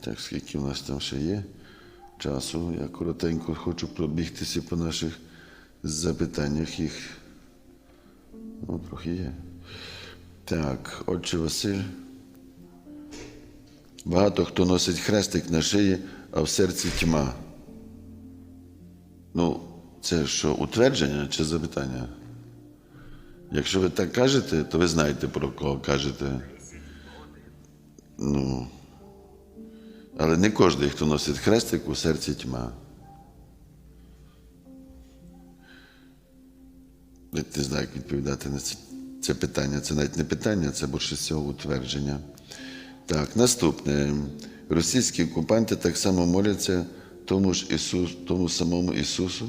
Так, скільки в нас там ще є часу. Я коротенько хочу пробігтися по наших запитаннях їх. Ну, трохи є. Так, отче Василь. Багато хто носить хрестик на шиї, а в серці тьма. Ну, це що, утвердження чи запитання? Якщо ви так кажете, то ви знаєте, про кого кажете. Ну, але не кожен, хто носить хрестик, у серці тьма. Я не знаю, як відповідати на це, питання. Це навіть не питання, це більше всього утвердження. Так, наступне. Російські окупанти так само моляться тому ж Ісус, тому самому Ісусу.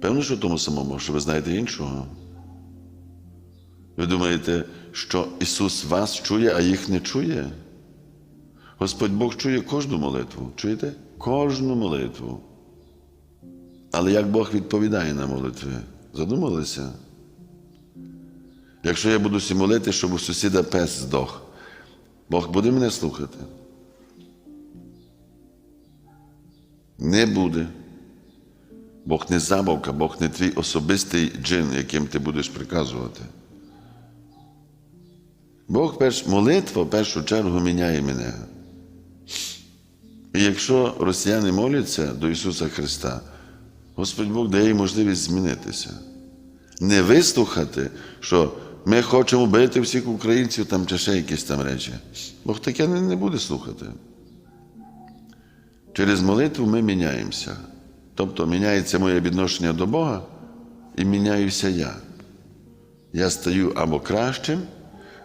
Певно, що тому самому, що ви знаєте іншого. Ви думаєте, що Ісус вас чує, а їх не чує? Господь Бог чує кожну молитву. Чуєте? Кожну молитву. Але як Бог відповідає на молитви? Задумалися? Якщо я буду сі молити, щоб у сусіда пес здох, Бог буде мене слухати? Не буде. Бог не забавка, Бог не твій особистий джин, яким ти будеш приказувати. Бог перш, молитва в першу чергу міняє мене. І якщо росіяни моляться до Ісуса Христа, Господь Бог дає їм можливість змінитися. Не вислухати, що ми хочемо бити всіх українців там чи ще якісь там речі. Бог таке не, буде слухати. Через молитву ми міняємося. Тобто міняється моє відношення до Бога і міняюся я. Я стаю або кращим,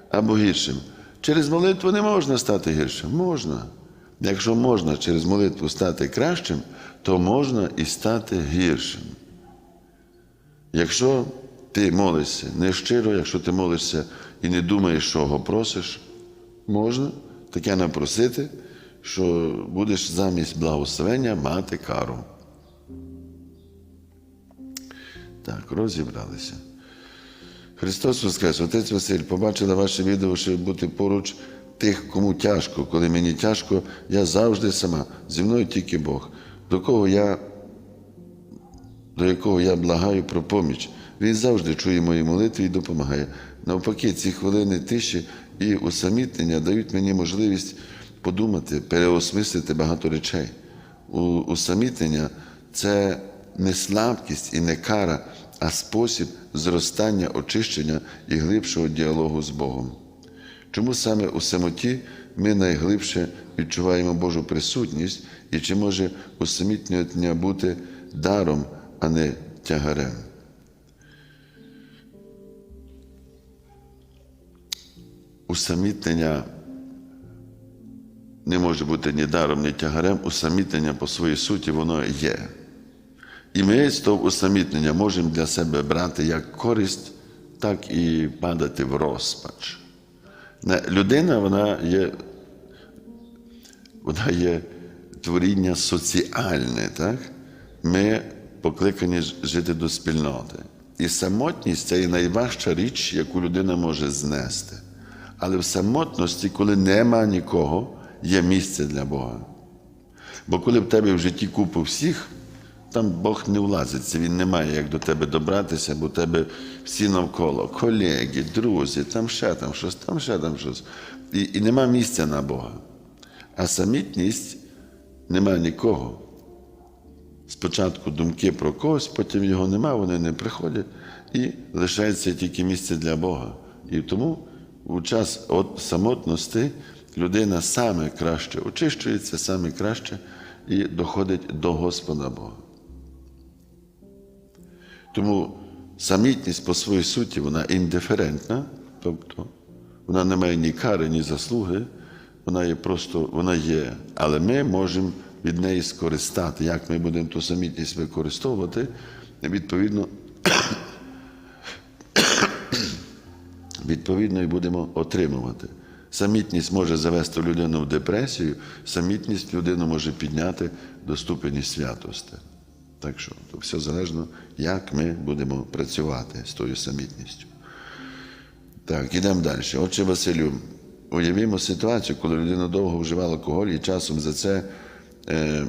або гіршим. Через молитву не можна стати гіршим. Можна. Якщо можна через молитву стати кращим, то можна і стати гіршим. Якщо ти молишся не щиро, якщо ти молишся і не думаєш, чого просиш, можна таке напросити, що будеш замість благословення мати кару. Так, розібралися. Христос Воскрес, Отець Василь, побачила ваше відео, щоб бути поруч тих, кому тяжко. Коли мені тяжко, я завжди сама. Зі мною тільки Бог, до кого я, до якого я благаю про поміч. Він завжди чує мої молитви і допомагає. Навпаки, ці хвилини тиші і усамітнення дають мені можливість подумати, переосмислити багато речей. Усамітнення це не слабкість і не кара, а спосіб зростання, очищення і глибшого діалогу з Богом. Чому саме у самоті ми найглибше відчуваємо Божу присутність і чи може усамітнення бути даром, а не тягарем? Усамітнення не може бути ні даром, ні тягарем. Усамітнення по своїй суті воно є. І ми з того усамітнення можемо для себе брати як користь, так і падати в розпач. Людина, вона є, вона є творіння соціальне, так? Ми покликані жити до спільноти. І самотність це є найважча річ, яку людина може знести. Але в самотності, коли нема нікого, є місце для Бога. Бо коли в тебе в житті купу всіх, там Бог не влазиться, Він не має як до тебе добратися, бо у тебе всі навколо, колеги, друзі, там ще там щось, там ще там щось. І, і нема місця на Бога. А самітність нема нікого. Спочатку думки про когось, потім його нема, вони не приходять, і лишається тільки місце для Бога. І тому у час от самотності людина саме краще очищується, саме краще і доходить до Господа Бога. Тому самітність по своїй суті вона індиферентна, тобто вона не має ні кари, ні заслуги, вона є просто, вона є, але ми можемо від неї скористати. Як ми будемо ту самітність використовувати, відповідно, відповідно і будемо отримувати. Самітність може завести людину в депресію, самітність людину може підняти до ступені святості. Так що то все залежно, як ми будемо працювати з тою самітністю. Так, ідемо далі. Отче Василю, уявімо ситуацію, коли людина довго вживала алкоголь і часом за це е,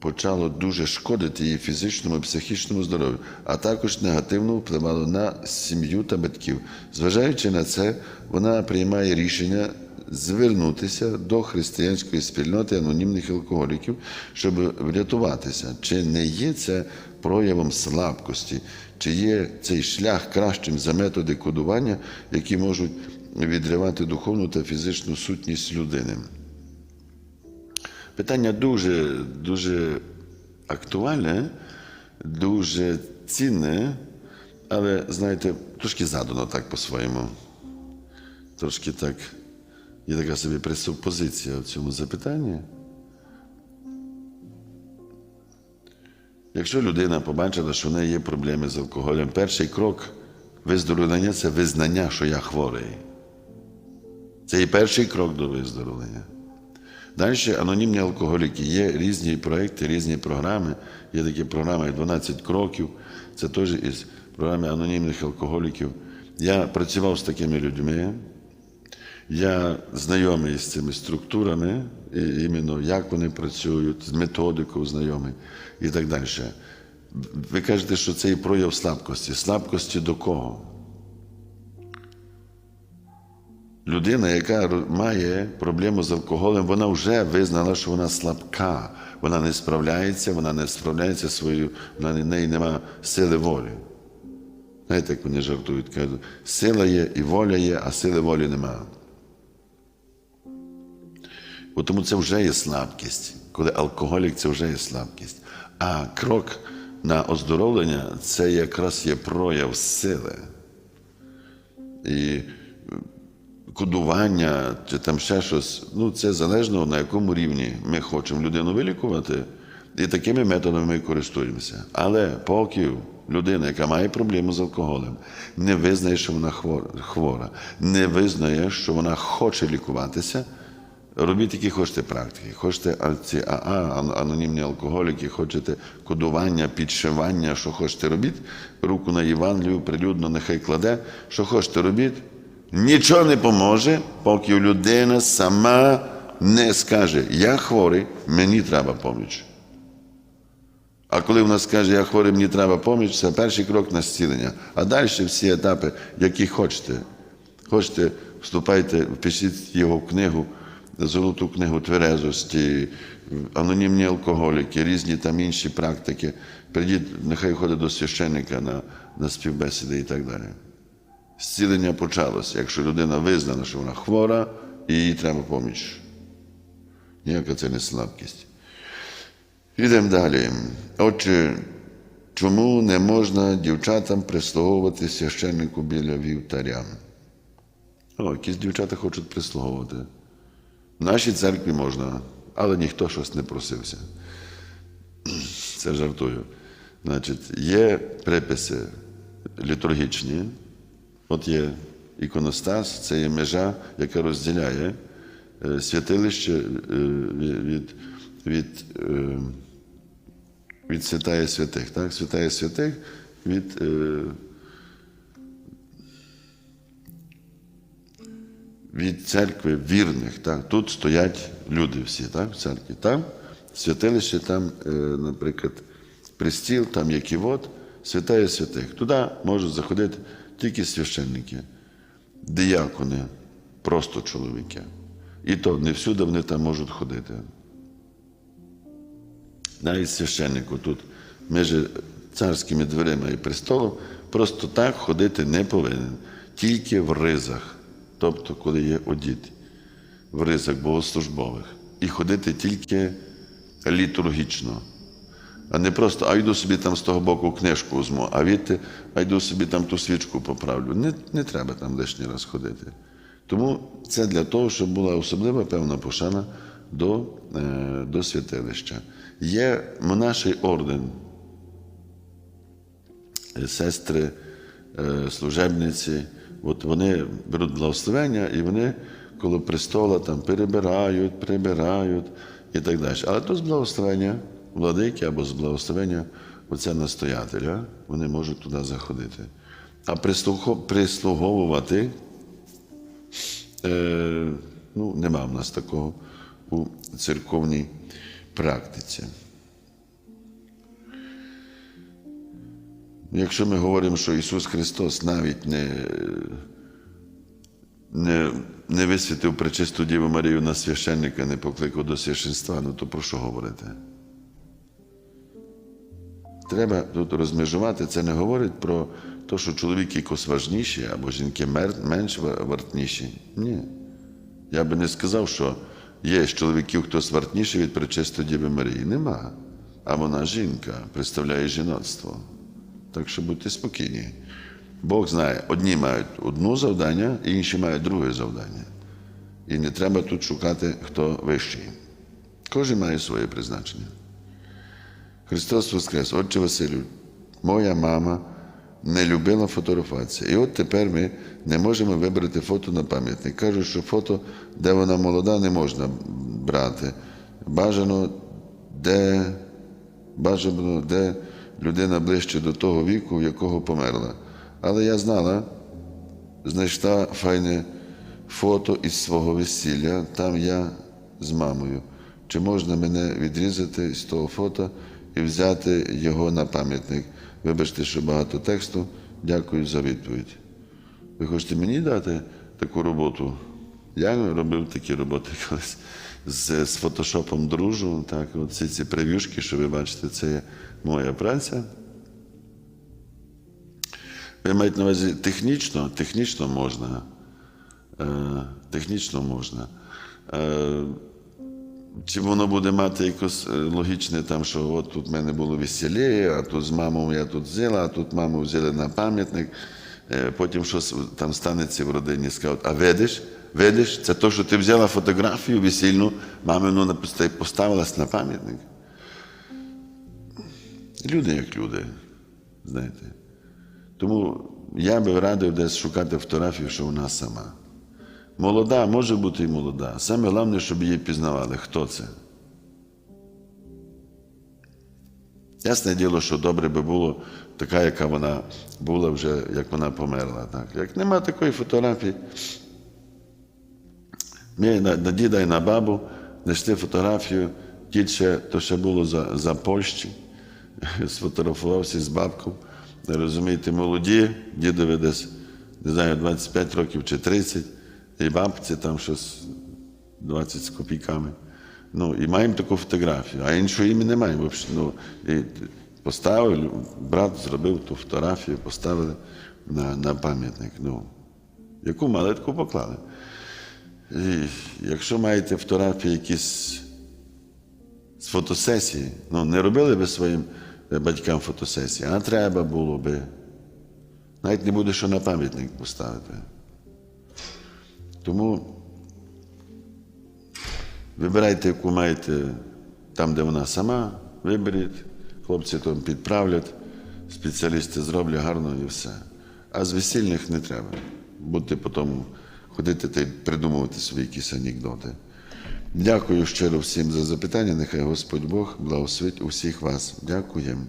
почало дуже шкодити її фізичному і психічному здоров'ю, а також негативно впливало на сім'ю та батьків. Зважаючи на це, вона приймає рішення звернутися до християнської спільноти анонімних алкоголіків, щоб врятуватися. Чи не є це проявом слабкості, чи є цей шлях кращим за методи кодування, які можуть відривати духовну та фізичну сутність людини? Питання дуже, дуже актуальне, дуже цінне, але, знаєте, трошки задано так по-своєму. Трошки так, є така собі пресупозиція в цьому запитанні. Якщо людина побачила, що в неї є проблеми з алкоголем, перший крок виздоровлення це визнання, що я хворий. Це і перший крок до виздоровлення. Далі анонімні алкоголіки. Є різні проекти, різні програми. Є такі програми 12 кроків. Це теж із програми анонімних алкоголіків. Я працював з такими людьми. Я знайомий з цими структурами, і іменно як вони працюють, з методикою знайомий і так далі. Ви кажете, що це і прояв слабкості. Слабкості до кого? Людина, яка має проблему з алкоголем, вона вже визнала, що вона слабка, вона не справляється, вона не справляється своєю, в неї немає сили волі. Знаєте, як вони жартують, кажуть, сила є і воля є, а сили волі немає. Бо Тому це вже є слабкість. Коли алкоголік це вже є слабкість. А крок на оздоровлення це якраз є прояв сили. І кодування чи там ще щось, ну це залежно на якому рівні ми хочемо людину вилікувати, і такими методами ми користуємося. Але поки людина, яка має проблему з алкоголем, не визнає, що вона хвора- не визнає, що вона хоче лікуватися. Робіть, які хочете практики. Хочете ці АА, анонімні алкоголіки, хочете кодування, підшивання, що хочете робіть, руку на Євангелію, прилюдно нехай кладе, що хочете робіть. Нічого не поможе, поки людина сама не скаже, я хворий, мені треба поміч. А коли вона скаже, я хворий, мені треба поміч, це перший крок на зцілення. А далі всі етапи, які хочете. Хочете, вступайте, впишіть його в книгу, золоту книгу тверезості, анонімні алкоголіки, різні там інші практики. Прийдіть, нехай ходить до священника на, на співбесіди і так далі. Зцілення почалося, якщо людина визнана, що вона хвора, і їй треба поміч. Ніяка це не слабкість. Йдемо далі. Отже, чому не можна дівчатам прислуговувати священнику біля вівтаря? О, якісь дівчата хочуть прислуговувати. В нашій церкві можна, але ніхто щось не просився. Це жартую. Значить, є приписи літургічні. От є іконостас, це є межа, яка розділяє е, святилище е, від, від, е, від святая святих. Так? Святая святих від від церкви вірних. Так? Тут стоять люди всі так? в церкві. Там святилище, там, е, наприклад, пристіл, там є ківот, святая святих. Туди можуть заходити тільки священники, диякони, просто чоловіки. І то не всюди вони там можуть ходити. Навіть священнику тут між царськими дверима і престолом просто так ходити не повинен, тільки в ризах, тобто, коли є одіт, в ризах богослужбових. І ходити тільки літургічно. А не просто, а йду собі там з того боку книжку візьму, а відти, а йду собі там ту свічку поправлю. Не, не треба там лишній раз ходити. Тому це для того, щоб була особлива певна пошана до, е, до святилища. Є монаший орден, е, сестри, е, служебниці, от вони беруть благословення і вони коло престола там перебирають, прибирають і так далі. Але то з благословення владики або з благословення оця настоятеля, вони можуть туди заходити. А прислуговувати Е, ну, нема в нас такого у церковній практиці. Якщо ми говоримо, що Ісус Христос навіть не, не, не висвітив пречисту Діву Марію на священника, не покликав до священства, ну то про що говорити? Треба тут розмежувати. Це не говорить про те, що чоловіки якось важніші або жінки менш вартніші. Ні. Я би не сказав, що є з чоловіків хтось вартніший від пречистої Діви Марії. Нема. А вона жінка, представляє жіноцтво. Так що будьте спокійні. Бог знає, одні мають одне завдання, інші мають друге завдання. І не треба тут шукати, хто вищий. Кожен має своє призначення. Христос Воскрес, Отче Василю, моя мама не любила фотографуватися. І от тепер ми не можемо вибрати фото на пам'ятник. Кажуть, що фото, де вона молода, не можна брати. Бажано, де, бажано, де людина ближче до того віку, в якого померла. Але я знала, знайшла файне фото із свого весілля, там я з мамою. Чи можна мене відрізати з того фото і взяти його на пам'ятник? Вибачте, що багато тексту. Дякую за відповідь. Ви хочете мені дати таку роботу? Я робив такі роботи колись з, з фотошопом дружу. Так, от всі ці прев'юшки, що ви бачите, це моя праця. Ви маєте на увазі технічно, технічно можна. Е, технічно можна. Е, чи воно буде мати якось е, логічне, там, що от тут в мене було весілля, а тут з мамою я тут взяла, а тут маму взяли на пам'ятник. Е, Потім щось там станеться в родині, скажуть, а видиш, видиш, це то, що ти взяла фотографію весільну, мамину поставилась на пам'ятник. Люди як люди, знаєте. Тому я би радив десь шукати фотографію, що вона сама. Молода, може бути і молода. Саме головне, щоб її пізнавали, хто це. Ясне діло, що добре би було така, яка вона була вже, як вона померла. Так. Як нема такої фотографії, ми на, на діда і на бабу знайшли фотографію, ще, то ще було за, за Польщі, сфотографувався з бабкою. Розумієте, молоді, дідові десь, не знаю, 25 років чи 30, і бабці там щось 20 з копійками. Ну, і маємо таку фотографію, а іншої імені не маємо. Ну, і поставили, брат зробив ту фотографію, поставили на, на пам'ятник. Ну, яку мали, таку поклали. І якщо маєте фотографії якісь з фотосесії, ну не робили би своїм батькам фотосесії, а треба було би. Навіть не буде що на пам'ятник поставити. Тому вибирайте, яку маєте там, де вона сама, виберіть, хлопці там підправлять, спеціалісти зроблять гарно і все. А з весільних не треба. Будете потім ходити та й придумувати свої якісь анекдоти. Дякую щиро всім за запитання. Нехай Господь Бог благословить усіх вас. Дякуємо.